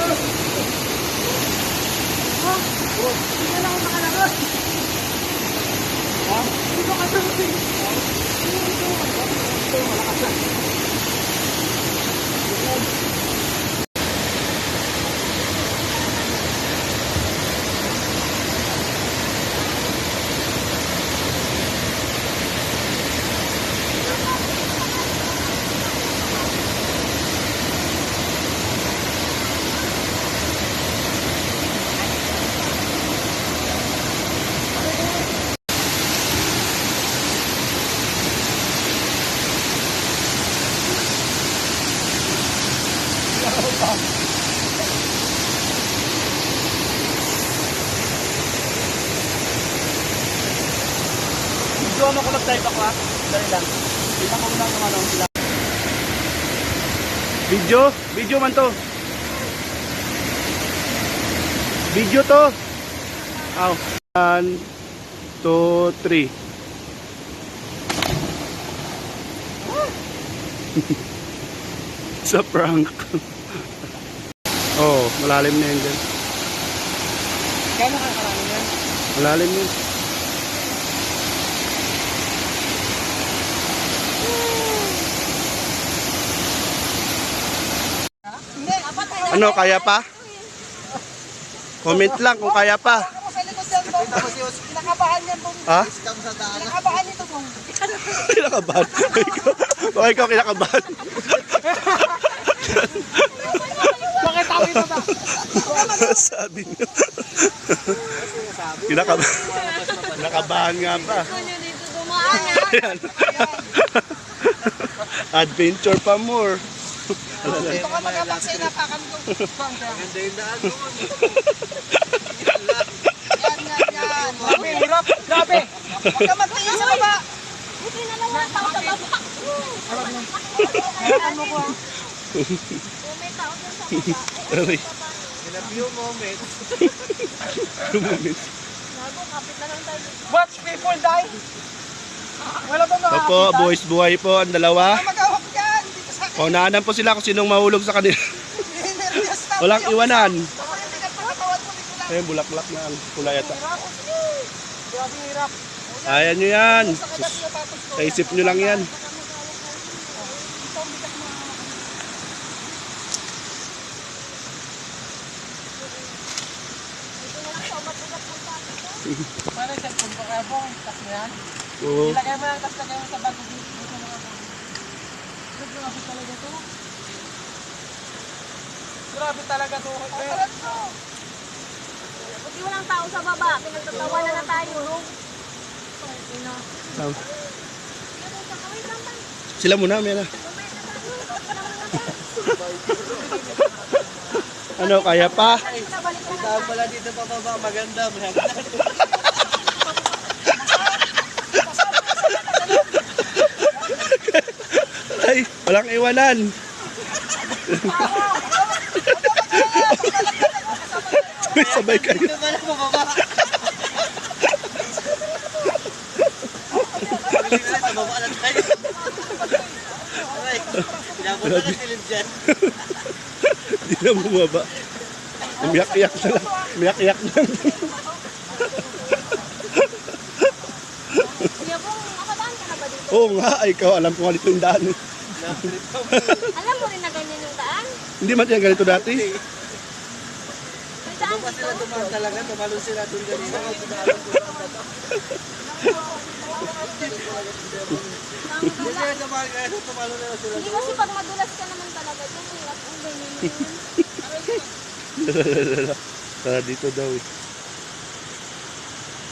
Hindi na lang makalabas. Ha? Hindi ko kasi. Video mo ko nag-type ako ha. Dali lang. Tingnan ko muna yung ano sila. Video? Video man to. Video to. Aw. One, two, three. Sa prank. oh, malalim na yun dyan. Kaya nakakarami yan. Malalim yun. Hindi, apat tayo. Ano, kaya pa? Comment lang kung kaya pa. Likod yan, Bong. Ha? Kinakabahan ito, Bong. Kinakabahan. Baka ikaw kinakabahan. Bakit ako ito ba? Sabi niyo. Kinakabahan. Kinakabahan nga pa. Dito dumaan ha? Ayan. Adventure pa more. Ito ka magabang sa inapakan ko. Bang, kaya. Ganda yung daan doon. Yan, yan, yan. Grabe, hirap. Grabe. Huwag ka magtingin sa baba. Buti na lang ang tao sa baba. Ano ko, ah. May tao sa baba. Aray. In a few moments. Gago, kapit na lang tayo dito. Watch people die. Wala ba mga Opo, boys buhay po ang dalawa. Sa akin. Paunahanan po sila kung sinong mahulog sa kanila. Walang iwanan. Ayun, bulaklak na ang. Grabe, hirap. Kaya nyo yan. Sa kanya pinatapos ko. Sa isip nyo lang yan. Para sa po, tas mo yan. Oo. Ilagay mo lang, tas lagay mo sa bago dito. Grabe grabe talaga to. Grabe talaga to. Buti walang tao sa baba. Pinagtatawanan na tayo. Ino. Tama. Wait lang tayo. Sila muna, mena. Ano, kaya pa? Nabalik na lang. Daan pala dito pababa. Maganda. Maganda. Ay, walang iwanan. Sabay, sabay kayo. Hindi na bumaba. Umiyak-iyak na lang. Umiyak-iyak na lang. Oo nga, ikaw alam ko nga dito yung daan. Alam mo rin na ganyan yung daan? Hindi man yan ganito dati. May daan dito. sila tumaan talaga. Tumalon sila doon kanina. Hindi sila tumaan kaya tumalon na lang sila. Hindi kasi pag madulas ka naman talaga dyan, hirap ang ganyan. Tara dito daw eh.